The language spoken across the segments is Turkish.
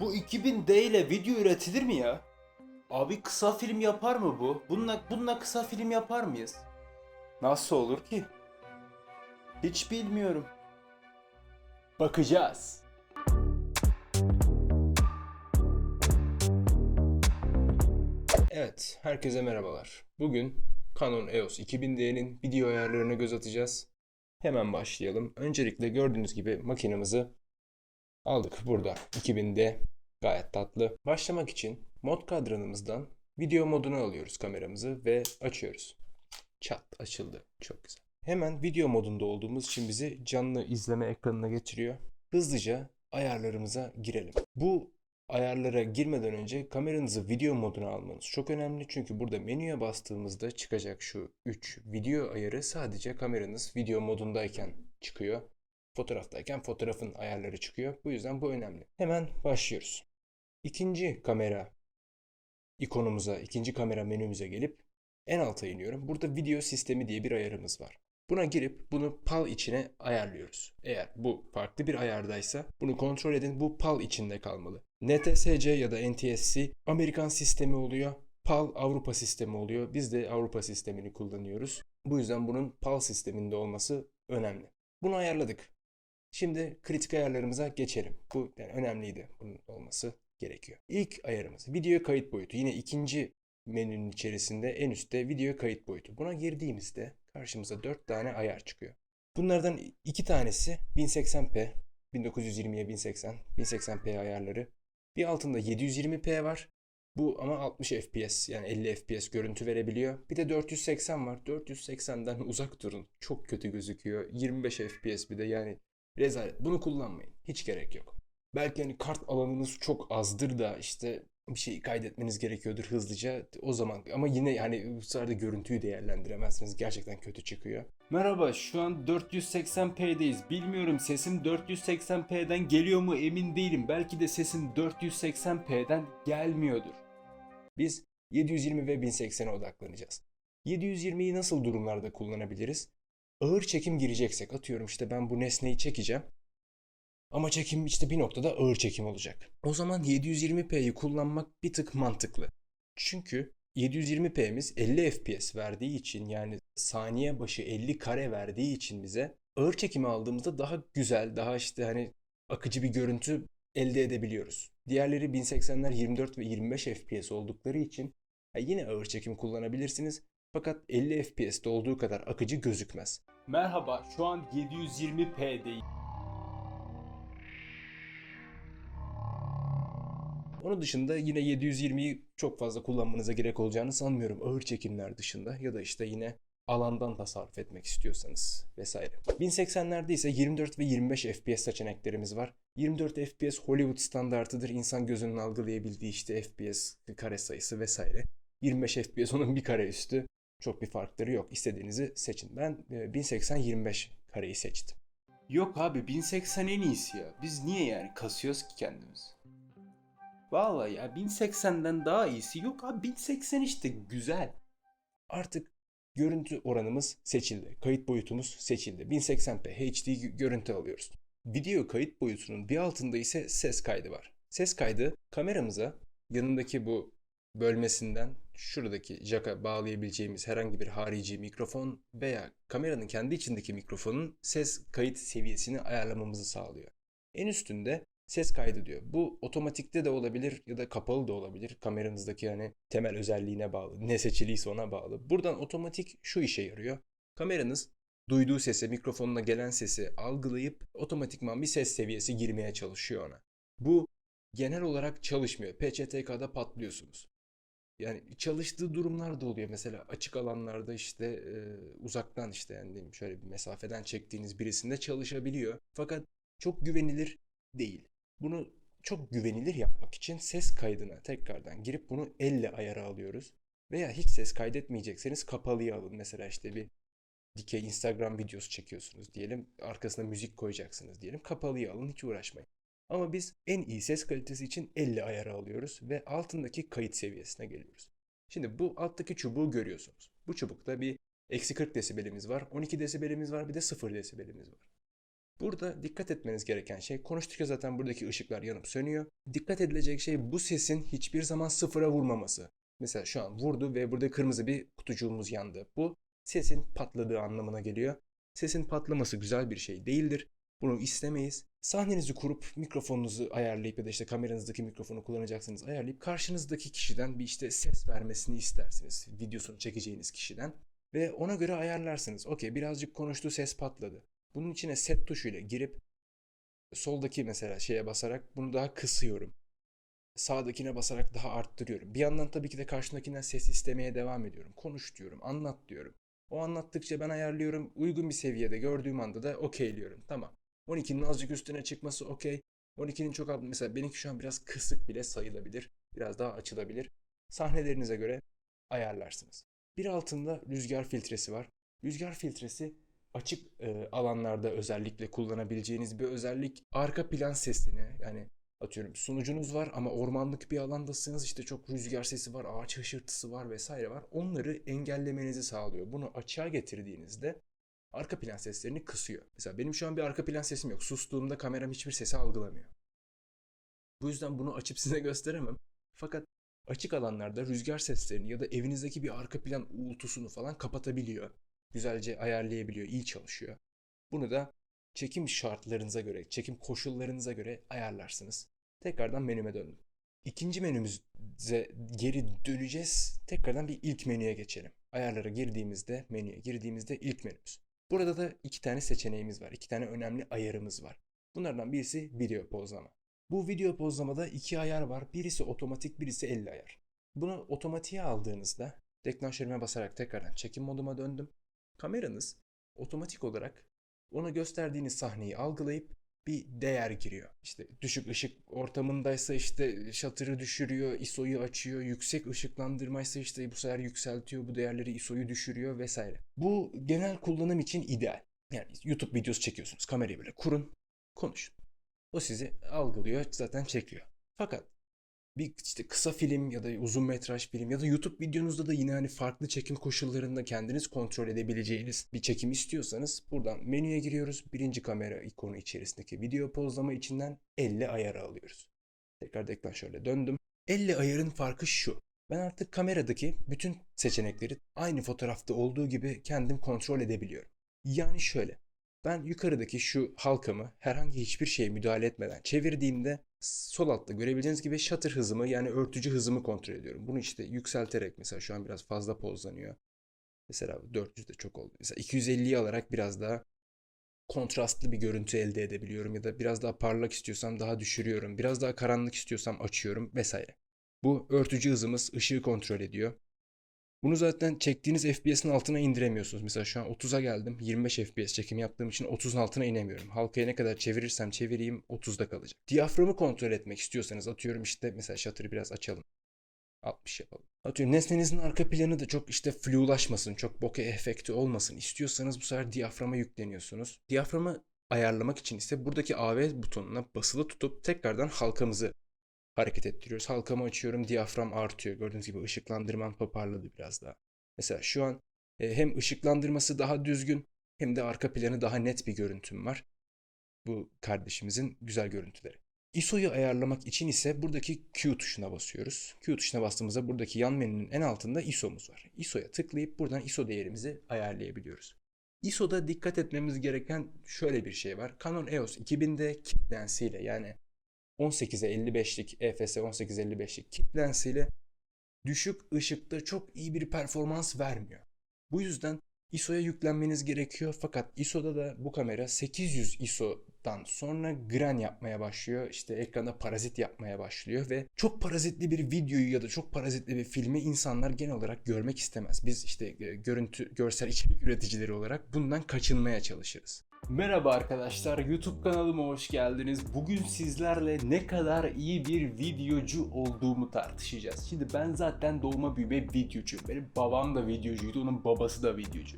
Bu 2000D ile video üretilir mi ya? Abi kısa film yapar mı bu? Bununla, bununla kısa film yapar mıyız? Nasıl olur ki? Hiç bilmiyorum. Bakacağız. Evet, herkese merhabalar. Bugün Canon EOS 2000D'nin video ayarlarına göz atacağız. Hemen başlayalım. Öncelikle gördüğünüz gibi makinemizi aldık burada. 2000D gayet tatlı. Başlamak için mod kadranımızdan video moduna alıyoruz kameramızı ve açıyoruz. Çat açıldı. Çok güzel. Hemen video modunda olduğumuz için bizi canlı izleme ekranına getiriyor. Hızlıca ayarlarımıza girelim. Bu ayarlara girmeden önce kameranızı video moduna almanız çok önemli. Çünkü burada menüye bastığımızda çıkacak şu 3 video ayarı sadece kameranız video modundayken çıkıyor. Fotoğraftayken fotoğrafın ayarları çıkıyor. Bu yüzden bu önemli. Hemen başlıyoruz. İkinci kamera ikonumuza, ikinci kamera menümüze gelip en alta iniyorum. Burada video sistemi diye bir ayarımız var. Buna girip bunu PAL içine ayarlıyoruz. Eğer bu farklı bir ayardaysa bunu kontrol edin. Bu PAL içinde kalmalı. NTSC ya da NTSC Amerikan sistemi oluyor. PAL Avrupa sistemi oluyor. Biz de Avrupa sistemini kullanıyoruz. Bu yüzden bunun PAL sisteminde olması önemli. Bunu ayarladık. Şimdi kritik ayarlarımıza geçelim. Bu yani önemliydi. Bunun olması gerekiyor. İlk ayarımız video kayıt boyutu. Yine ikinci menünün içerisinde en üstte video kayıt boyutu. Buna girdiğimizde karşımıza 4 tane ayar çıkıyor. Bunlardan iki tanesi 1080p, 1920'ye 1080, 1080p ayarları. Bir altında 720p var. Bu ama 60 fps yani 50 fps görüntü verebiliyor. Bir de 480 var. 480'den uzak durun. Çok kötü gözüküyor. 25 fps bir de yani rezalet. Bunu kullanmayın. Hiç gerek yok. Belki hani kart alanınız çok azdır da işte bir şey kaydetmeniz gerekiyordur hızlıca. O zaman ama yine yani bu sefer de görüntüyü değerlendiremezsiniz. Gerçekten kötü çıkıyor. Merhaba, şu an 480p'deyiz. Bilmiyorum sesim 480p'den geliyor mu emin değilim. Belki de sesim 480p'den gelmiyordur. Biz 720 ve 1080'e odaklanacağız. 720'yi nasıl durumlarda kullanabiliriz? Ağır çekim gireceksek atıyorum işte ben bu nesneyi çekeceğim. Ama çekim işte bir noktada ağır çekim olacak. O zaman 720p'yi kullanmak bir tık mantıklı. Çünkü 720p'miz 50 fps verdiği için yani saniye başı 50 kare verdiği için bize ağır çekimi aldığımızda daha güzel, daha işte hani akıcı bir görüntü elde edebiliyoruz. Diğerleri 1080'ler 24 ve 25 fps oldukları için yine ağır çekim kullanabilirsiniz. Fakat 50 fps'te olduğu kadar akıcı gözükmez. Merhaba, şu an 720p'deyim. Onun dışında yine 720'yi çok fazla kullanmanıza gerek olacağını sanmıyorum ağır çekimler dışında ya da işte yine alandan tasarruf etmek istiyorsanız vesaire. 1080'lerde ise 24 ve 25 FPS seçeneklerimiz var. 24 FPS Hollywood standartıdır. İnsan gözünün algılayabildiği işte FPS kare sayısı vesaire. 25 FPS onun bir kare üstü. Çok bir farkları yok. İstediğinizi seçin. Ben e, 1080-25 kareyi seçtim. Yok abi 1080 en iyisi ya. Biz niye yani kasıyoruz ki kendimiz? Vallahi ya 1080'den daha iyisi yok abi 1080 işte güzel. Artık görüntü oranımız seçildi. Kayıt boyutumuz seçildi. 1080p HD gö- görüntü alıyoruz. Video kayıt boyutunun bir altında ise ses kaydı var. Ses kaydı kameramıza yanındaki bu bölmesinden şuradaki jaka bağlayabileceğimiz herhangi bir harici mikrofon veya kameranın kendi içindeki mikrofonun ses kayıt seviyesini ayarlamamızı sağlıyor. En üstünde ses kaydı diyor. Bu otomatikte de olabilir ya da kapalı da olabilir. Kameranızdaki hani temel özelliğine bağlı. Ne seçiliyse ona bağlı. Buradan otomatik şu işe yarıyor. Kameranız duyduğu sese, mikrofonuna gelen sesi algılayıp otomatikman bir ses seviyesi girmeye çalışıyor ona. Bu genel olarak çalışmıyor. PCTK'da patlıyorsunuz. Yani çalıştığı durumlar da oluyor. Mesela açık alanlarda işte e, uzaktan işte yani diyeyim şöyle bir mesafeden çektiğiniz birisinde çalışabiliyor. Fakat çok güvenilir değil. Bunu çok güvenilir yapmak için ses kaydına tekrardan girip bunu elle ayara alıyoruz. Veya hiç ses kaydetmeyecekseniz kapalıya alın. Mesela işte bir dikey Instagram videosu çekiyorsunuz diyelim. Arkasına müzik koyacaksınız diyelim. Kapalıya alın hiç uğraşmayın. Ama biz en iyi ses kalitesi için 50 ayara alıyoruz ve altındaki kayıt seviyesine geliyoruz. Şimdi bu alttaki çubuğu görüyorsunuz. Bu çubukta bir eksi 40 desibelimiz var, 12 desibelimiz var, bir de 0 desibelimiz var. Burada dikkat etmeniz gereken şey konuştukça zaten buradaki ışıklar yanıp sönüyor. Dikkat edilecek şey bu sesin hiçbir zaman sıfıra vurmaması. Mesela şu an vurdu ve burada kırmızı bir kutucuğumuz yandı. Bu sesin patladığı anlamına geliyor. Sesin patlaması güzel bir şey değildir. Bunu istemeyiz. Sahnenizi kurup mikrofonunuzu ayarlayıp ya da işte kameranızdaki mikrofonu kullanacaksınız ayarlayıp karşınızdaki kişiden bir işte ses vermesini istersiniz. Videosunu çekeceğiniz kişiden. Ve ona göre ayarlarsınız. Okey birazcık konuştu ses patladı. Bunun içine set tuşuyla girip soldaki mesela şeye basarak bunu daha kısıyorum. Sağdakine basarak daha arttırıyorum. Bir yandan tabii ki de karşındakinden ses istemeye devam ediyorum. Konuş diyorum, anlat diyorum. O anlattıkça ben ayarlıyorum. Uygun bir seviyede gördüğüm anda da okeyliyorum. Tamam. 12'nin azıcık üstüne çıkması okey. 12'nin çok alt mesela benimki şu an biraz kısık bile sayılabilir. Biraz daha açılabilir. Sahnelerinize göre ayarlarsınız. Bir altında rüzgar filtresi var. Rüzgar filtresi açık e, alanlarda özellikle kullanabileceğiniz bir özellik. Arka plan sesini yani atıyorum sunucunuz var ama ormanlık bir alandasınız işte çok rüzgar sesi var, ağaç hışırtısı var vesaire var. Onları engellemenizi sağlıyor. Bunu açığa getirdiğinizde arka plan seslerini kısıyor. Mesela benim şu an bir arka plan sesim yok. Sustuğumda kameram hiçbir sesi algılamıyor. Bu yüzden bunu açıp size gösteremem. Fakat açık alanlarda rüzgar seslerini ya da evinizdeki bir arka plan uğultusunu falan kapatabiliyor. Güzelce ayarlayabiliyor, iyi çalışıyor. Bunu da çekim şartlarınıza göre, çekim koşullarınıza göre ayarlarsınız. Tekrardan menüme döndüm. İkinci menümüze geri döneceğiz. Tekrardan bir ilk menüye geçelim. Ayarlara girdiğimizde, menüye girdiğimizde ilk menümüz. Burada da iki tane seçeneğimiz var. iki tane önemli ayarımız var. Bunlardan birisi video pozlama. Bu video pozlamada iki ayar var. Birisi otomatik, birisi 50 ayar. Bunu otomatiğe aldığınızda deklanşörüme basarak tekrardan çekim moduma döndüm. Kameranız otomatik olarak ona gösterdiğiniz sahneyi algılayıp bir değer giriyor. İşte düşük ışık ortamındaysa işte shutter'ı düşürüyor, ISO'yu açıyor. Yüksek ışıklandırmaysa işte bu sefer yükseltiyor, bu değerleri ISO'yu düşürüyor vesaire. Bu genel kullanım için ideal. Yani YouTube videosu çekiyorsunuz. Kamerayı böyle kurun, konuşun. O sizi algılıyor, zaten çekiyor. Fakat bir işte kısa film ya da uzun metraj film ya da YouTube videonuzda da yine hani farklı çekim koşullarında kendiniz kontrol edebileceğiniz bir çekim istiyorsanız buradan menüye giriyoruz. Birinci kamera ikonu içerisindeki video pozlama içinden 50 ayarı alıyoruz. Tekrar deklanşörle döndüm. 50 ayarın farkı şu. Ben artık kameradaki bütün seçenekleri aynı fotoğrafta olduğu gibi kendim kontrol edebiliyorum. Yani şöyle. Ben yukarıdaki şu halkamı herhangi hiçbir şeye müdahale etmeden çevirdiğimde sol altta görebileceğiniz gibi shutter hızımı yani örtücü hızımı kontrol ediyorum. Bunu işte yükselterek mesela şu an biraz fazla pozlanıyor. Mesela 400 de çok oldu. Mesela 250'yi alarak biraz daha kontrastlı bir görüntü elde edebiliyorum ya da biraz daha parlak istiyorsam daha düşürüyorum. Biraz daha karanlık istiyorsam açıyorum vesaire. Bu örtücü hızımız ışığı kontrol ediyor. Bunu zaten çektiğiniz FPS'in altına indiremiyorsunuz. Mesela şu an 30'a geldim. 25 FPS çekim yaptığım için 30'un altına inemiyorum. Halkaya ne kadar çevirirsem çevireyim 30'da kalacak. Diyaframı kontrol etmek istiyorsanız atıyorum işte mesela shutter'ı biraz açalım. 60 yapalım. Atıyorum nesnenizin arka planı da çok işte flulaşmasın, çok bokeh efekti olmasın istiyorsanız bu sefer diyaframa yükleniyorsunuz. Diyaframı ayarlamak için ise buradaki AV butonuna basılı tutup tekrardan halkamızı hareket ettiriyoruz. Halkamı açıyorum, diyafram artıyor. Gördüğünüz gibi ışıklandırmam toparladı biraz daha. Mesela şu an e, hem ışıklandırması daha düzgün hem de arka planı daha net bir görüntüm var. Bu kardeşimizin güzel görüntüleri. ISO'yu ayarlamak için ise buradaki Q tuşuna basıyoruz. Q tuşuna bastığımızda buradaki yan menünün en altında ISO'muz var. ISO'ya tıklayıp buradan ISO değerimizi ayarlayabiliyoruz. ISO'da dikkat etmemiz gereken şöyle bir şey var. Canon EOS 2000'de kit lensiyle yani 18'e 55'lik EFS 1855'lik kit lensiyle düşük ışıkta çok iyi bir performans vermiyor. Bu yüzden ISO'ya yüklenmeniz gerekiyor fakat ISO'da da bu kamera 800 ISO'dan sonra gren yapmaya başlıyor. İşte ekranda parazit yapmaya başlıyor ve çok parazitli bir videoyu ya da çok parazitli bir filmi insanlar genel olarak görmek istemez. Biz işte e, görüntü, görsel içerik üreticileri olarak bundan kaçınmaya çalışırız. Merhaba arkadaşlar, YouTube kanalıma hoş geldiniz. Bugün sizlerle ne kadar iyi bir videocu olduğumu tartışacağız. Şimdi ben zaten doğma büyüme videocuyum. Benim babam da videocuydu, onun babası da videocu.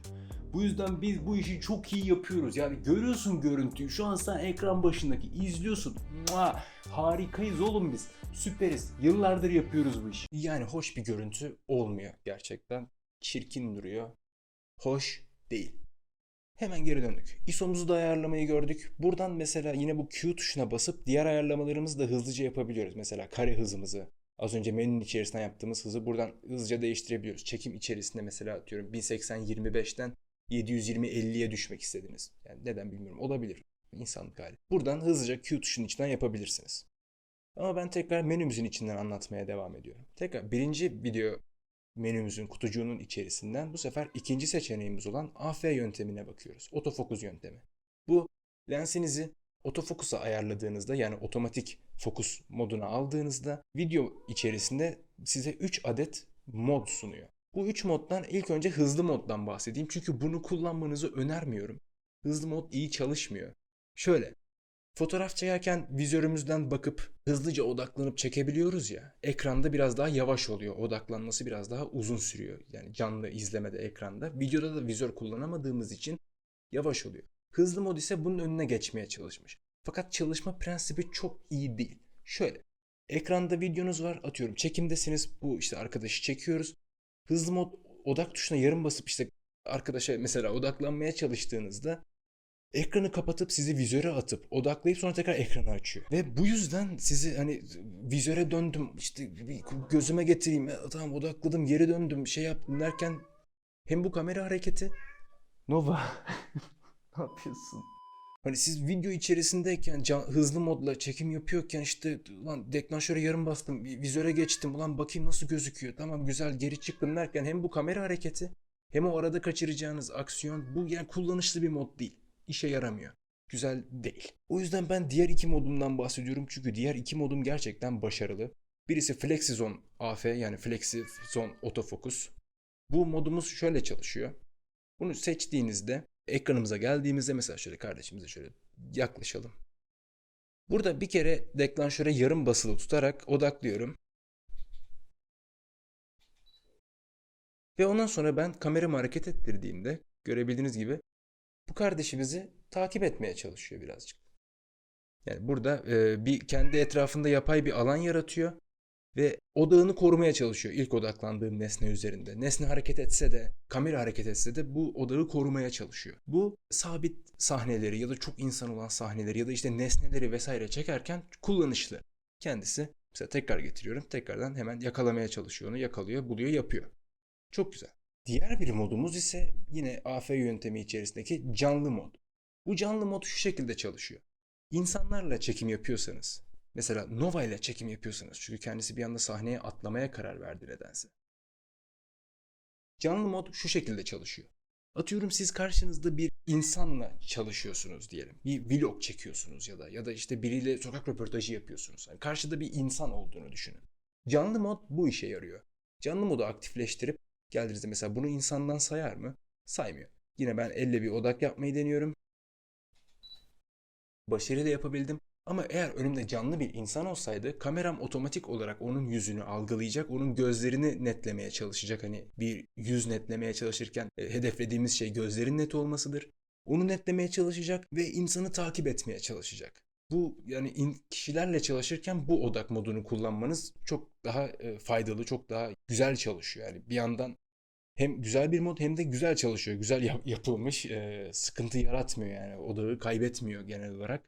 Bu yüzden biz bu işi çok iyi yapıyoruz. Yani görüyorsun görüntüyü. Şu an sen ekran başındaki izliyorsun. Mua! Harikayız oğlum biz. Süperiz. Yıllardır yapıyoruz bu işi. Yani hoş bir görüntü olmuyor gerçekten. Çirkin duruyor. Hoş değil. Hemen geri döndük. ISO'muzu da ayarlamayı gördük. Buradan mesela yine bu Q tuşuna basıp diğer ayarlamalarımızı da hızlıca yapabiliyoruz. Mesela kare hızımızı, az önce menünün içerisinden yaptığımız hızı buradan hızlıca değiştirebiliyoruz. Çekim içerisinde mesela atıyorum 1080-25'ten 720-50'ye düşmek istediniz. Yani neden bilmiyorum. Olabilir. İnsanlık hali. Buradan hızlıca Q tuşunun içinden yapabilirsiniz. Ama ben tekrar menümüzün içinden anlatmaya devam ediyorum. Tekrar birinci video menümüzün kutucuğunun içerisinden bu sefer ikinci seçeneğimiz olan AF yöntemine bakıyoruz. Otofokus yöntemi. Bu lensinizi otofokusa ayarladığınızda yani otomatik fokus moduna aldığınızda video içerisinde size 3 adet mod sunuyor. Bu 3 moddan ilk önce hızlı moddan bahsedeyim çünkü bunu kullanmanızı önermiyorum. Hızlı mod iyi çalışmıyor. Şöyle, fotoğraf çekerken vizörümüzden bakıp hızlıca odaklanıp çekebiliyoruz ya. Ekranda biraz daha yavaş oluyor. Odaklanması biraz daha uzun sürüyor. Yani canlı izlemede ekranda. Videoda da vizör kullanamadığımız için yavaş oluyor. Hızlı mod ise bunun önüne geçmeye çalışmış. Fakat çalışma prensibi çok iyi değil. Şöyle, ekranda videonuz var atıyorum çekimdesiniz. Bu işte arkadaşı çekiyoruz. Hızlı mod odak tuşuna yarım basıp işte arkadaşa mesela odaklanmaya çalıştığınızda ekranı kapatıp sizi vizöre atıp odaklayıp sonra tekrar ekranı açıyor. Ve bu yüzden sizi hani vizöre döndüm işte bir gözüme getireyim e, tamam odakladım geri döndüm şey yaptım derken hem bu kamera hareketi Nova. ne yapıyorsun? Hani siz video içerisindeyken can- hızlı modla çekim yapıyorken işte ulan deklanşöre yarım bastım vizöre geçtim ulan bakayım nasıl gözüküyor tamam güzel geri çıktım derken hem bu kamera hareketi hem o arada kaçıracağınız aksiyon bu yani kullanışlı bir mod değil. İşe yaramıyor. Güzel değil. O yüzden ben diğer iki modumdan bahsediyorum çünkü diğer iki modum gerçekten başarılı. Birisi FlexiZone AF yani FlexiZone Autofocus. Bu modumuz şöyle çalışıyor. Bunu seçtiğinizde ekranımıza geldiğimizde mesela şöyle kardeşimize şöyle yaklaşalım. Burada bir kere deklanşöre yarım basılı tutarak odaklıyorum. Ve ondan sonra ben kameramı hareket ettirdiğimde görebildiğiniz gibi bu kardeşimizi takip etmeye çalışıyor birazcık. Yani burada e, bir kendi etrafında yapay bir alan yaratıyor ve odağını korumaya çalışıyor ilk odaklandığım nesne üzerinde. Nesne hareket etse de, kamera hareket etse de bu odağı korumaya çalışıyor. Bu sabit sahneleri ya da çok insan olan sahneleri ya da işte nesneleri vesaire çekerken kullanışlı. Kendisi mesela tekrar getiriyorum. Tekrardan hemen yakalamaya çalışıyor onu. Yakalıyor, buluyor, yapıyor. Çok güzel. Diğer bir modumuz ise yine AF yöntemi içerisindeki canlı mod. Bu canlı mod şu şekilde çalışıyor. İnsanlarla çekim yapıyorsanız, mesela Nova ile çekim yapıyorsanız çünkü kendisi bir anda sahneye atlamaya karar verdi nedense. Canlı mod şu şekilde çalışıyor. Atıyorum siz karşınızda bir insanla çalışıyorsunuz diyelim. Bir vlog çekiyorsunuz ya da ya da işte biriyle sokak röportajı yapıyorsunuz. Yani karşıda bir insan olduğunu düşünün. Canlı mod bu işe yarıyor. Canlı modu aktifleştirip geldiğinizde mesela bunu insandan sayar mı? Saymıyor. Yine ben elle bir odak yapmayı deniyorum. Başarıyla yapabildim. Ama eğer önümde canlı bir insan olsaydı kameram otomatik olarak onun yüzünü algılayacak, onun gözlerini netlemeye çalışacak. Hani bir yüz netlemeye çalışırken e, hedeflediğimiz şey gözlerin net olmasıdır. Onu netlemeye çalışacak ve insanı takip etmeye çalışacak. Bu yani in- kişilerle çalışırken bu odak modunu kullanmanız çok daha e, faydalı, çok daha güzel çalışıyor. Yani bir yandan hem güzel bir mod hem de güzel çalışıyor. Güzel yap- yapılmış, e, sıkıntı yaratmıyor yani. Odağı kaybetmiyor genel olarak.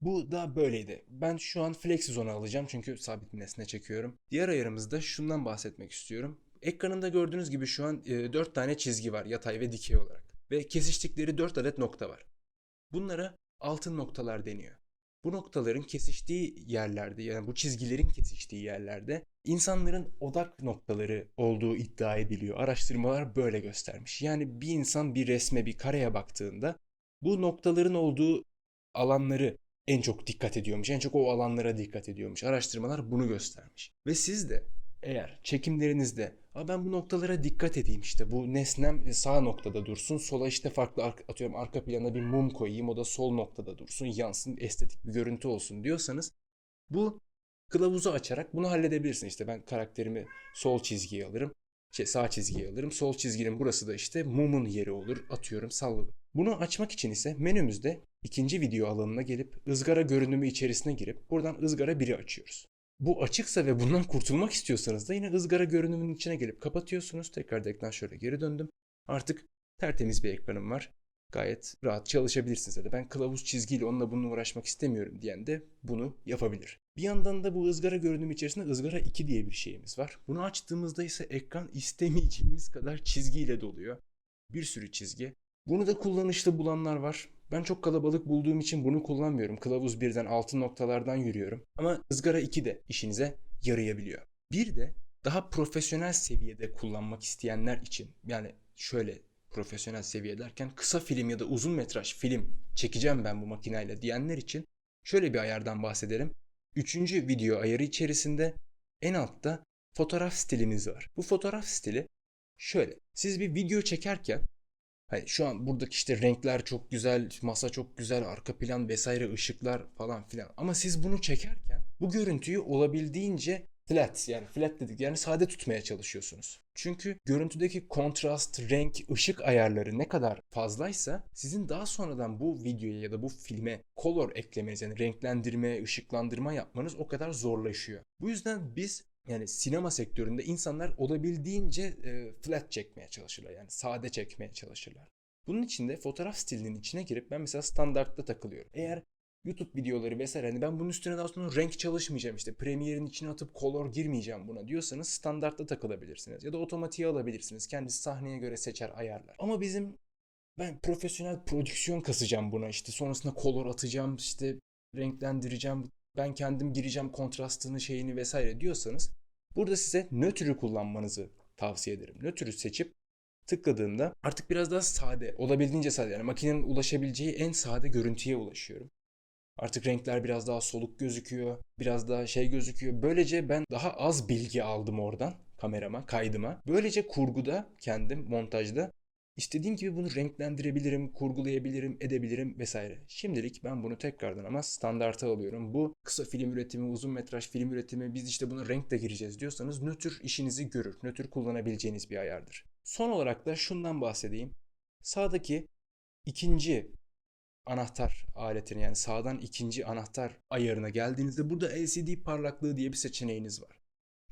Bu da böyleydi. Ben şu an FlexiZone'u alacağım çünkü sabit nesne çekiyorum. Diğer ayarımızda şundan bahsetmek istiyorum. Ekranında gördüğünüz gibi şu an e, 4 tane çizgi var yatay ve dikey olarak. Ve kesiştikleri 4 adet nokta var. Bunlara altın noktalar deniyor. Bu noktaların kesiştiği yerlerde yani bu çizgilerin kesiştiği yerlerde insanların odak noktaları olduğu iddia ediliyor. Araştırmalar böyle göstermiş. Yani bir insan bir resme bir kareye baktığında bu noktaların olduğu alanları en çok dikkat ediyormuş. En çok o alanlara dikkat ediyormuş. Araştırmalar bunu göstermiş. Ve siz de eğer çekimlerinizde Aa ben bu noktalara dikkat edeyim işte bu nesnem sağ noktada dursun sola işte farklı ar- atıyorum arka plana bir mum koyayım o da sol noktada dursun yansın estetik bir görüntü olsun diyorsanız bu kılavuzu açarak bunu halledebilirsin işte ben karakterimi sol çizgiye alırım şey sağ çizgiye alırım sol çizginin burası da işte mumun yeri olur atıyorum salladım. Bunu açmak için ise menümüzde ikinci video alanına gelip ızgara görünümü içerisine girip buradan ızgara 1'i açıyoruz. Bu açıksa ve bundan kurtulmak istiyorsanız da yine ızgara görünümünün içine gelip kapatıyorsunuz. Tekrar deklanşöre geri döndüm. Artık tertemiz bir ekranım var. gayet rahat çalışabilirsiniz. Ya ben kılavuz çizgiyle onunla bununla uğraşmak istemiyorum diyen de bunu yapabilir. Bir yandan da bu ızgara görünümü içerisinde ızgara 2 diye bir şeyimiz var. Bunu açtığımızda ise ekran istemeyeceğimiz kadar çizgiyle doluyor. Bir sürü çizgi. Bunu da kullanışlı bulanlar var. Ben çok kalabalık bulduğum için bunu kullanmıyorum. Kılavuz birden altın noktalardan yürüyorum. Ama ızgara 2 de işinize yarayabiliyor. Bir de daha profesyonel seviyede kullanmak isteyenler için yani şöyle profesyonel seviye derken kısa film ya da uzun metraj film çekeceğim ben bu makineyle diyenler için şöyle bir ayardan bahsedelim. Üçüncü video ayarı içerisinde en altta fotoğraf stilimiz var. Bu fotoğraf stili şöyle. Siz bir video çekerken Hani şu an buradaki işte renkler çok güzel, masa çok güzel, arka plan vesaire ışıklar falan filan. Ama siz bunu çekerken bu görüntüyü olabildiğince flat yani flat dedik yani sade tutmaya çalışıyorsunuz. Çünkü görüntüdeki kontrast, renk, ışık ayarları ne kadar fazlaysa sizin daha sonradan bu videoya ya da bu filme color eklemeniz yani renklendirme, ışıklandırma yapmanız o kadar zorlaşıyor. Bu yüzden biz yani sinema sektöründe insanlar olabildiğince e, flat çekmeye çalışırlar. Yani sade çekmeye çalışırlar. Bunun için de fotoğraf stilinin içine girip ben mesela standartta takılıyorum. Eğer YouTube videoları vesaire hani ben bunun üstüne daha sonra renk çalışmayacağım işte Premiere'in içine atıp color girmeyeceğim buna diyorsanız standartta takılabilirsiniz. Ya da otomatiğe alabilirsiniz. Kendisi sahneye göre seçer ayarlar. Ama bizim ben profesyonel prodüksiyon kasacağım buna işte sonrasında color atacağım işte renklendireceğim ben kendim gireceğim kontrastını şeyini vesaire diyorsanız burada size nötrü kullanmanızı tavsiye ederim. Nötrü seçip tıkladığımda artık biraz daha sade, olabildiğince sade yani makinenin ulaşabileceği en sade görüntüye ulaşıyorum. Artık renkler biraz daha soluk gözüküyor, biraz daha şey gözüküyor. Böylece ben daha az bilgi aldım oradan kamerama, kaydıma. Böylece kurguda kendim montajda İstediğim gibi bunu renklendirebilirim, kurgulayabilirim, edebilirim vesaire. Şimdilik ben bunu tekrardan ama standarta alıyorum. Bu kısa film üretimi, uzun metraj film üretimi, biz işte buna renk de gireceğiz diyorsanız nötr işinizi görür. Nötr kullanabileceğiniz bir ayardır. Son olarak da şundan bahsedeyim. Sağdaki ikinci anahtar aletini yani sağdan ikinci anahtar ayarına geldiğinizde burada LCD parlaklığı diye bir seçeneğiniz var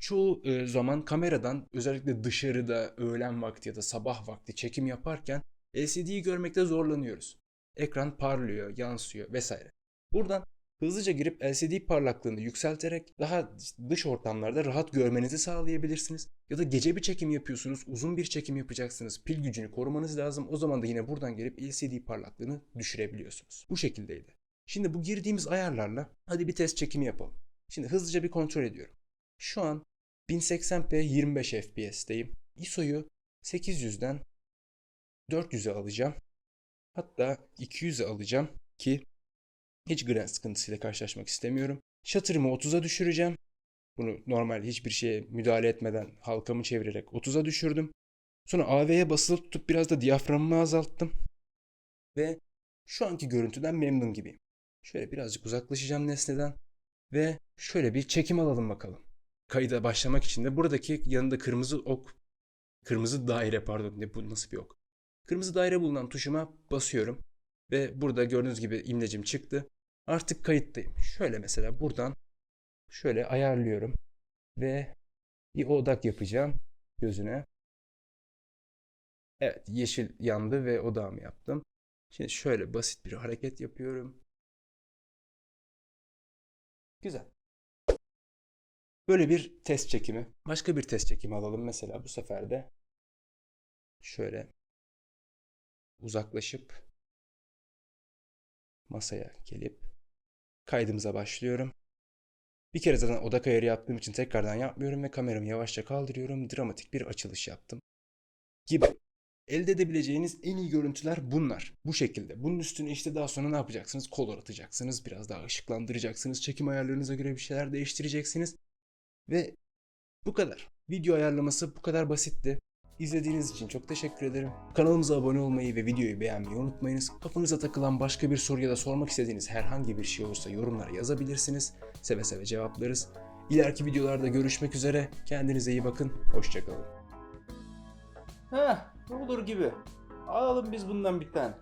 çoğu e, zaman kameradan özellikle dışarıda öğlen vakti ya da sabah vakti çekim yaparken LCD'yi görmekte zorlanıyoruz. Ekran parlıyor, yansıyor vesaire. Buradan hızlıca girip LCD parlaklığını yükselterek daha dış ortamlarda rahat görmenizi sağlayabilirsiniz. Ya da gece bir çekim yapıyorsunuz, uzun bir çekim yapacaksınız, pil gücünü korumanız lazım. O zaman da yine buradan gelip LCD parlaklığını düşürebiliyorsunuz. Bu şekildeydi. Şimdi bu girdiğimiz ayarlarla hadi bir test çekimi yapalım. Şimdi hızlıca bir kontrol ediyorum. Şu an 1080p 25 FPS'teyim. ISO'yu 800'den 400'e alacağım. Hatta 200'e alacağım ki hiç grain sıkıntısıyla karşılaşmak istemiyorum. Shutter'ımı 30'a düşüreceğim. Bunu normal hiçbir şeye müdahale etmeden halkamı çevirerek 30'a düşürdüm. Sonra AV'ye basılı tutup biraz da diyaframımı azalttım. Ve şu anki görüntüden memnun gibiyim. Şöyle birazcık uzaklaşacağım nesneden ve şöyle bir çekim alalım bakalım kayıda başlamak için de buradaki yanında kırmızı ok, kırmızı daire pardon ne bu nasıl bir ok? Kırmızı daire bulunan tuşuma basıyorum ve burada gördüğünüz gibi imlecim çıktı. Artık kayıttayım. Şöyle mesela buradan şöyle ayarlıyorum ve bir odak yapacağım gözüne. Evet yeşil yandı ve odağımı yaptım. Şimdi şöyle basit bir hareket yapıyorum. Güzel. Böyle bir test çekimi. Başka bir test çekimi alalım mesela bu sefer de. Şöyle uzaklaşıp masaya gelip kaydımıza başlıyorum. Bir kere zaten odak ayarı yaptığım için tekrardan yapmıyorum ve kameramı yavaşça kaldırıyorum. Dramatik bir açılış yaptım. Gibi. Elde edebileceğiniz en iyi görüntüler bunlar. Bu şekilde. Bunun üstüne işte daha sonra ne yapacaksınız? Kolor atacaksınız. Biraz daha ışıklandıracaksınız. Çekim ayarlarınıza göre bir şeyler değiştireceksiniz. Ve bu kadar. Video ayarlaması bu kadar basitti. İzlediğiniz için çok teşekkür ederim. Kanalımıza abone olmayı ve videoyu beğenmeyi unutmayınız. Kafanıza takılan başka bir soru ya da sormak istediğiniz herhangi bir şey olursa yorumlara yazabilirsiniz. Seve seve cevaplarız. İleriki videolarda görüşmek üzere. Kendinize iyi bakın. Hoşçakalın. Heh, olur gibi. Alalım biz bundan bir tane.